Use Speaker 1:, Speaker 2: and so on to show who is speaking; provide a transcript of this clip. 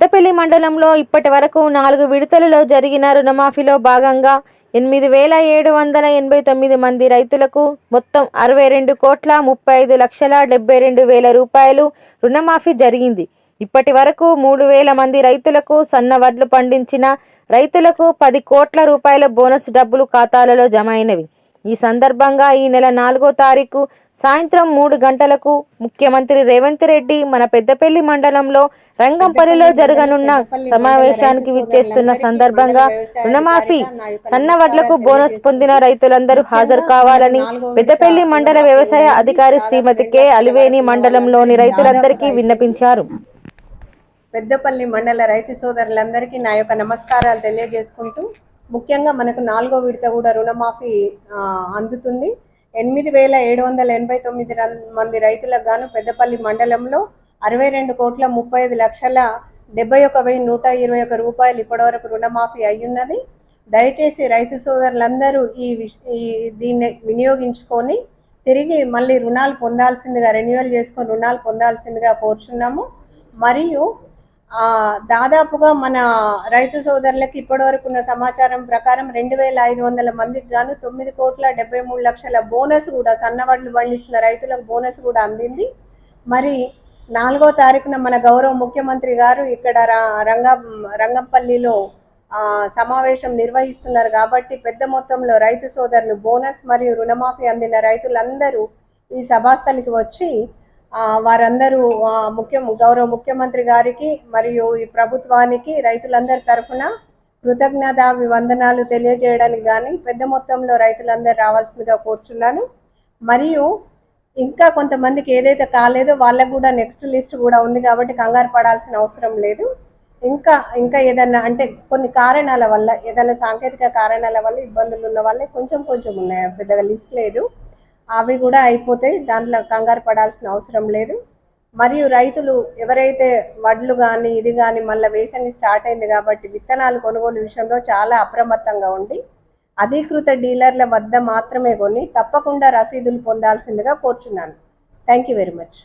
Speaker 1: పెద్దపల్లి మండలంలో ఇప్పటి వరకు నాలుగు విడతలలో జరిగిన రుణమాఫీలో భాగంగా ఎనిమిది వేల ఏడు వందల ఎనభై తొమ్మిది మంది రైతులకు మొత్తం అరవై రెండు కోట్ల ముప్పై ఐదు లక్షల డెబ్బై రెండు వేల రూపాయలు రుణమాఫీ జరిగింది. ఇప్పటి వరకు మూడు వేల మంది రైతులకు సన్న వడ్లు పండించిన రైతులకు పది కోట్ల రూపాయల బోనస్ డబ్బులు ఖాతాలలో జమ అయినవి. ఈ సందర్భంగా ఈ నెల నాలుగో తారీఖు సాయంత్రం మూడు గంటలకు ముఖ్యమంత్రి రేవంత్ రెడ్డి మన పెద్దపల్లి మండలంలో రంగంపల్లిలో జరగనున్న సమావేశానికి విచ్చేస్తున్న సందర్భంగా రుణమాఫీ సన్న వడ్లకు బోనస్ పొందిన రైతులందరూ హాజరు కావాలని పెద్దపల్లి మండల వ్యవసాయ అధికారి శ్రీమతి కె. అలివేని మండలంలోని రైతులందరికీ విన్నపించారు.
Speaker 2: పెద్దపల్లి మండల రైతు సోదరులందరికీ నా యొక్క నమస్కారాలు తెలియజేసుకుంటూ ముఖ్యంగా మనకు నాలుగో విడత కూడా రుణమాఫీ అందుతుంది. ఎనిమిది వేల ఏడు వందల ఎనభై తొమ్మిది మంది రైతులకు గాను పెద్దపల్లి మండలంలో అరవై రెండు కోట్ల ముప్పై ఐదు లక్షల డెబ్బై ఒక వెయ్యి నూట ఇరవై ఒక రూపాయలు ఇప్పటివరకు రుణమాఫీ అయ్యున్నది. దయచేసి రైతు సోదరులందరూ ఈ ఈ దీన్ని వినియోగించుకొని తిరిగి మళ్ళీ రుణాలు పొందాల్సిందిగా రెన్యువల్ చేసుకొని రుణాలు పొందాల్సిందిగా కోరుచున్నాము. మరియు దాదాపుగా మన రైతు సోదరులకి ఇప్పటివరకు ఉన్న సమాచారం ప్రకారం రెండు వేల ఐదు వందల మందికి గాను తొమ్మిది కోట్ల డెబ్బై మూడు లక్షల బోనస్ కూడా సన్నవడ్లు పండించిన రైతులకు బోనస్ కూడా అందింది. మరి నాలుగో తారీఖున మన గౌరవ ముఖ్యమంత్రి గారు ఇక్కడ రంగ రంగంపల్లిలో సమావేశం నిర్వహిస్తున్నారు కాబట్టి పెద్ద మొత్తంలో రైతు సోదరులు బోనస్ మరియు రుణమాఫీ అందిన రైతులందరూ ఈ సభాస్థలికి వచ్చి వారందరూ ముఖ్యం ముఖ్య గౌరవ ముఖ్యమంత్రి గారికి మరియు ఈ ప్రభుత్వానికి రైతులందరి తరఫున కృతజ్ఞత వందనాలు తెలియజేయడానికి కానీ పెద్ద మొత్తంలో రైతులందరూ రావాల్సిందిగా కోరుచున్నాను. మరియు ఇంకా కొంతమందికి ఏదైతే కాలేదో వాళ్ళకు కూడా నెక్స్ట్ లిస్ట్ కూడా ఉంది కాబట్టి కంగారు పడాల్సిన అవసరం లేదు. ఇంకా ఇంకా ఏదన్నా అంటే కొన్ని కారణాల వల్ల ఏదైనా సాంకేతిక కారణాల వల్ల ఇబ్బందులు ఉన్న వాళ్ళే కొంచెం కొంచెం ఉన్నాయి? పెద్దగా లిస్ట్ లేదు. అవి కూడా అయిపోతాయి దాంట్లో కంగారు పడాల్సిన అవసరం లేదు. మరియు రైతులు ఎవరైతే వడ్లు కానీ ఇది కానీ మళ్ళీ వేసంగి స్టార్ట్ అయింది కాబట్టి విత్తనాలు కొనుగోలు విషయంలో చాలా అప్రమత్తంగా ఉండి అధీకృత డీలర్ల వద్ద మాత్రమే కొని తప్పకుండా రసీదులు పొందాల్సిందిగా కోరుచున్నాను. Thank you very much